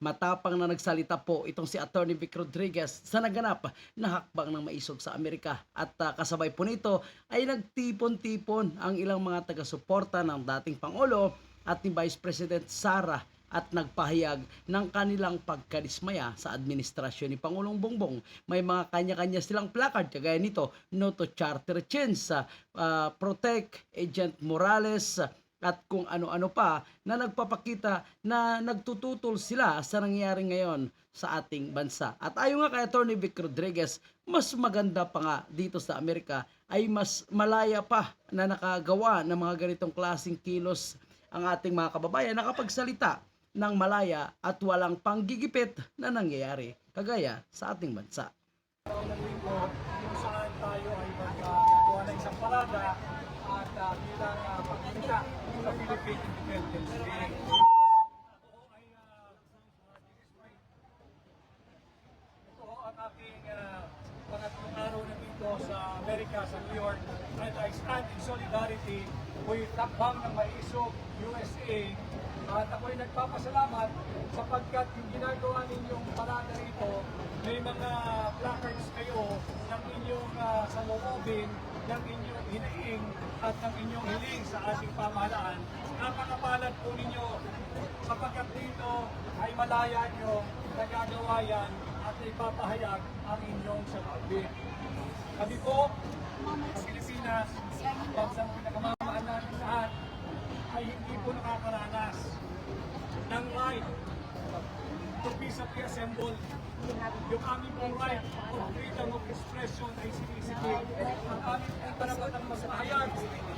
Matapang na nagsalita po itong si Attorney Vic Rodriguez sa naganap na hakbang ng maisog sa Amerika. At ah, kasabay po nito ay nagtipon-tipon ang ilang mga taga-suporta ng dating Pangulo at ni Vice President Sara at nagpahayag ng kanilang pagkadismaya sa administrasyon ni Pangulong Bongbong. May mga kanya-kanya silang placard kagaya nito, no to charter change, ah, protect Agent Morales, at kung ano-ano pa na nagpapakita na nagtututol sila sa nangyayari ngayon sa ating bansa. At ayon nga kay Attorney Vic Rodriguez, mas maganda pa nga dito sa Amerika ay mas malaya pa na nakagawa ng mga ganitong klaseng kilos ang ating mga kababayan nakapagsalita ng malaya at walang panggigipit na nangyayari kagaya sa ating bansa. kung saan tayo ay magagawa ng isang parada uh, bilang uh, pagkita sa Philippine Independence Day. Aking uh, pangatlong araw na dito sa Amerika, sa New York and I stand in solidarity with Takbang ng Maisog, USA at ako'y nagpapasalamat sapagkat yung ginagawa ninyong parada rito, may mga placards kayo ng inyong uh, salubobin, ng inyong hiniing at ng inyong hiling sa ating pamahalaan. Napakapalad po ninyo sapagkat dito ay malaya nyo nagagawa yan at ipapahayag ang inyong salubin. Kami po, sa Pilipinas, bansang pinakamamahal natin lahat, ay hindi po nakakaranas ng right to peaceably assemble. Yung aming pong right of freedom of expression ay sinisipin. Ang aming pong karapatang magpahayag,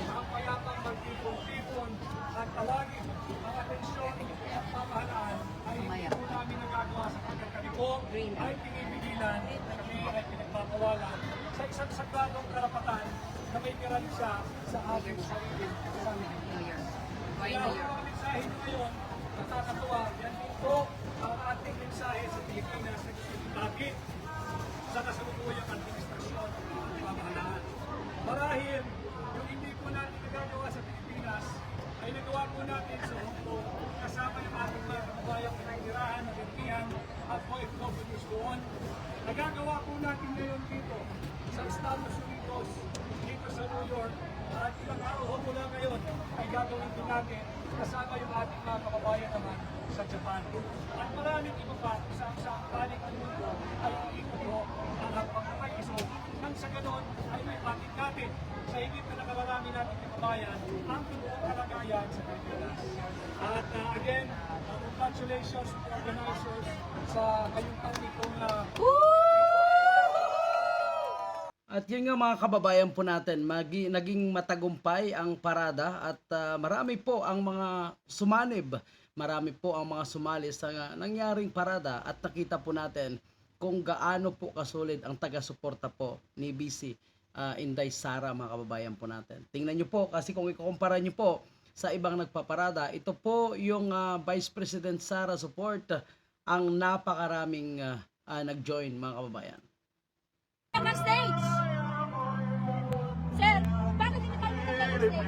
ang payapang magtipon-tipon at tawagin ang atensyon at pamahalaan ay hindi po namin nagagawa sa po ay pinipigilan kami ay pinagpapawalan sa isang sagradong karapatan na may garansya sa ating sarili. Kaya ang mga mensahe ngayon, nakakatuwa, yan po ang ating mensahe sa Pilipinas bakit sa kasalukuyang administrasyon at pamahalaan. Marahil, yung hindi po natin nagagawa sa Pilipinas, ay nagawa po natin sa Hong kasama yung ating mga kababayang pinagtirahan, nagagpihan at OFWs doon. Nagagawa po natin ngayon dito sa Estados Unidos, dito sa New York, at ilang araw mula ngayon ay gagawin din natin kasama yung ating mga kababayan naman sa Japan. At maraming iba pa sa sa balik ng mundo ay iikot ang hapang na may iso nang sa ganon ay may bakit natin sa higit na nakalarami nating kababayan ang tubuong kalagayan sa Pilipinas. At uh, again, uh, congratulations to organizers sa kayong panitong uh, At yun nga mga kababayan po natin, magi, naging matagumpay ang parada at ah, marami po ang mga sumanib. Marami po ang mga sumali sa nangyaring parada at nakita po natin kung gaano po kasulid ang taga-suporta po ni BC ah, Inday Sara mga kababayan po natin. Tingnan nyo po kasi kung ikukumpara nyo po sa ibang nagpaparada, ito po yung ah, Vice President Sara support ang napakaraming ah, ah, nag-join mga kababayan. Have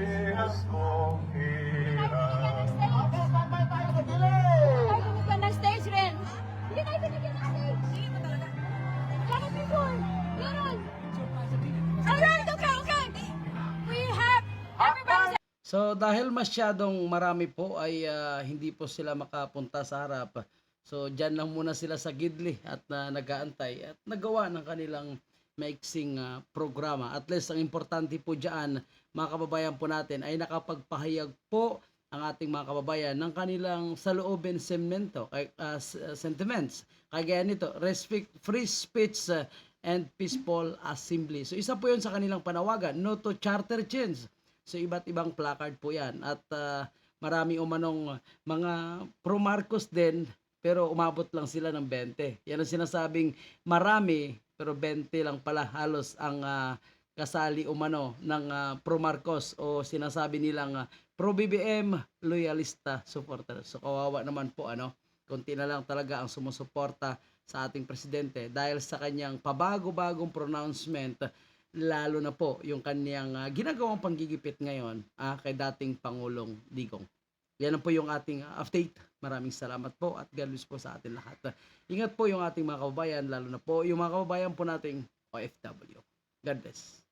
everybody. So dahil masyadong marami po ay ah, hindi po sila makapunta sa harap. So diyan lang muna sila sa gidli at na nagaantay at nagawa ng kanilang maiksing ah, programa. At least ang importante po diyan mga kababayan po natin ay nakapagpahayag po ang ating mga kababayan ng kanilang saloobin semento, ah, sentiments. Kagaya nito, respect, free speech ah, and peaceful assembly. So isa po yun sa kanilang panawagan, no to charter change. So iba't ibang placard po yan. At ah, marami umanong mga pro Marcos din, pero umabot lang sila ng 20. Yan ang sinasabing marami, pero 20 lang pala halos ang ah, kasali umano ng ah, pro Marcos o sinasabi nilang ah, pro BBM loyalista supporter. So kawawa naman po ano, konti na lang talaga ang sumusuporta sa ating presidente dahil sa kanyang pabago-bagong pronouncement lalo na po yung kanyang ah, ginagawang panggigipit ngayon ah, kay dating Pangulong Digong. Yan po yung ating uh, update. Maraming salamat po at God po sa atin lahat. Ingat po yung ating mga kababayan, lalo na po yung mga kababayan po nating OFW. God bless.